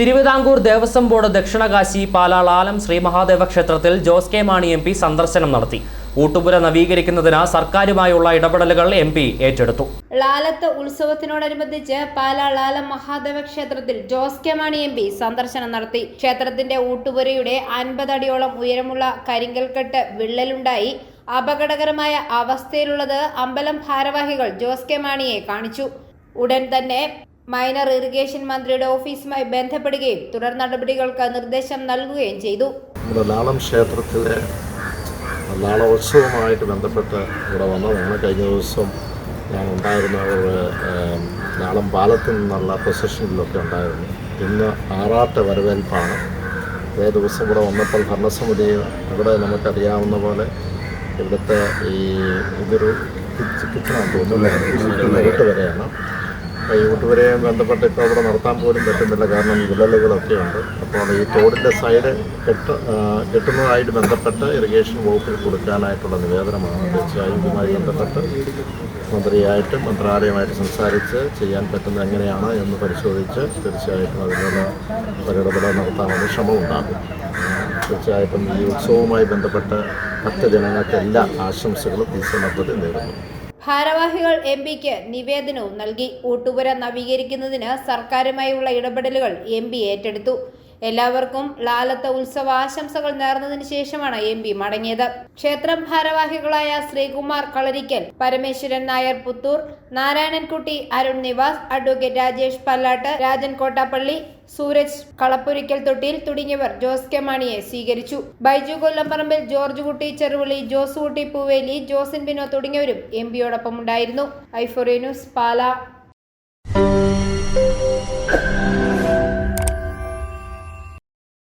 Thiruvithamkoor Devaswom board Dakshinakashi പാലാൾ ആലം ശ്രീ മഹാദേവ ക്ഷേത്രത്തിൽ Jose K Mani M P സന്ദർശനം നടത്തി. ഊട്ടുപുര നവീകരിക്കുന്നതിന് സർക്കാരുമായുള്ള ഇടപെടലുകൾ എം പി ഏറ്റെടുത്തു. ലാലത്ത് ഉത്സവത്തിനോടനുബന്ധിച്ച് പാലാ ലാലം മഹാദേവ ക്ഷേത്രത്തിൽ Jose K Mani M P സന്ദർശനം നടത്തി. ക്ഷേത്രത്തിന്റെ ഊട്ടുപുരയുടെ അൻപതടിയോളം ഉയരമുള്ള കരിങ്കൽക്കെട്ട് വിള്ളലുണ്ടായി. അപകടകരമായ അവസ്ഥയിലുള്ളത് അമ്പലം ഭാരവാഹികൾ ജോസ് കെ മാണിയെ കാണിച്ചു. ഉടൻ തന്നെ മൈനർ ഇറിഗേഷൻ മന്ത്രിയുടെ ഓഫീസുമായി ബന്ധപ്പെടുകയും തുടർ നടപടികൾക്ക് നിർദ്ദേശം നൽകുകയും ചെയ്തു നാളം ക്ഷേത്രത്തിലെ നാളോത്സവമായിട്ട് ബന്ധപ്പെട്ട് ഇവിടെ വന്നതാണ് കഴിഞ്ഞ ദിവസം ഞാൻ ഉണ്ടായിരുന്ന ഒരു നാളം പാലത്തിൽ നിന്നുള്ള പൊസിഷനിലൊക്കെ ഉണ്ടായിരുന്നു ഇന്ന് ആറാട്ട് വരവേൽപ്പാണ് അതേ ദിവസം ഇവിടെ വന്നപ്പോൾ ഭരണസമിതി ഇവിടെ നമുക്കറിയാവുന്ന പോലെ ഇവിടുത്തെ ഈ ഇതൊരു കിച്ചണാന്ന് തോന്നുന്നു വീട്ട് ഊട്ടുവരെയും ബന്ധപ്പെട്ട് ഇപ്പോൾ അവിടെ നടത്താൻ പോലും പറ്റുന്നില്ല. കാരണം വിള്ളലുകളൊക്കെ ഉണ്ട് അപ്പോൾ ഈ തോടിന്റെ സൈഡ് കെട്ട് കെട്ടുന്നതായിട്ട് ബന്ധപ്പെട്ട് ഇറിഗേഷൻ വകുപ്പിൽ കൊടുക്കാനായിട്ടുള്ള നിവേദനമാണ്. തീർച്ചയായും ഇതുമായി ബന്ധപ്പെട്ട് മന്ത്രിയായിട്ട് മന്ത്രാലയമായിട്ട് സംസാരിച്ച് ചെയ്യാൻ പറ്റുന്നത് എങ്ങനെയാണ് എന്ന് പരിശോധിച്ച് തീർച്ചയായിട്ടും അതിനുള്ള ഒരിടപെടൽ നടത്താനുള്ള ശ്രമമുണ്ടാകും. തീർച്ചയായിട്ടും ഈ ഉത്സവവുമായി ബന്ധപ്പെട്ട് ഭക്തജനങ്ങൾക്ക് എല്ലാ ആശംസകളും ഈ സന്ദർഭത്തിൽ നേരുന്നു. ഭാരവാഹികൾ എം പിക്ക് നിവേദനവും നൽകി. ഊട്ടുപുര നവീകരിക്കുന്നതിന് സർക്കാരുമായുള്ള ഇടപെടലുകൾ എം പി ഏറ്റെടുത്തു. എല്ലാവർക്കും ലാലത്ത ഉത്സവ ആശംസകൾ നേർന്നതിന് ശേഷമാണ് എം പി മടങ്ങിയത്. ക്ഷേത്രം ഭാരവാഹികളായ ശ്രീകുമാർ കളരിക്കൽ പരമേശ്വരൻ നായർ പുത്തൂർ നാരായണൻകുട്ടി അരുൺ നിവാസ് അഡ്വക്കേറ്റ് രാജേഷ് പല്ലാട്ട് രാജൻ കോട്ടാപ്പള്ളി സൂരജ് കളപ്പുരിക്കൽ തൊട്ടിയിൽ തുടങ്ങിയവർ ജോസ് കെ മാണിയെ സ്വീകരിച്ചു. ബൈജു കൊല്ലംപറമ്പിൽ ജോർജ് കുട്ടി ചെറുവിളി ജോസ് കുട്ടി പൂവേലി ജോസിൻ ബിനോ തുടങ്ങിയവരും എം പിയോടൊപ്പം ഉണ്ടായിരുന്നു. ഐഫോറിയ ന്യൂസ് പാല.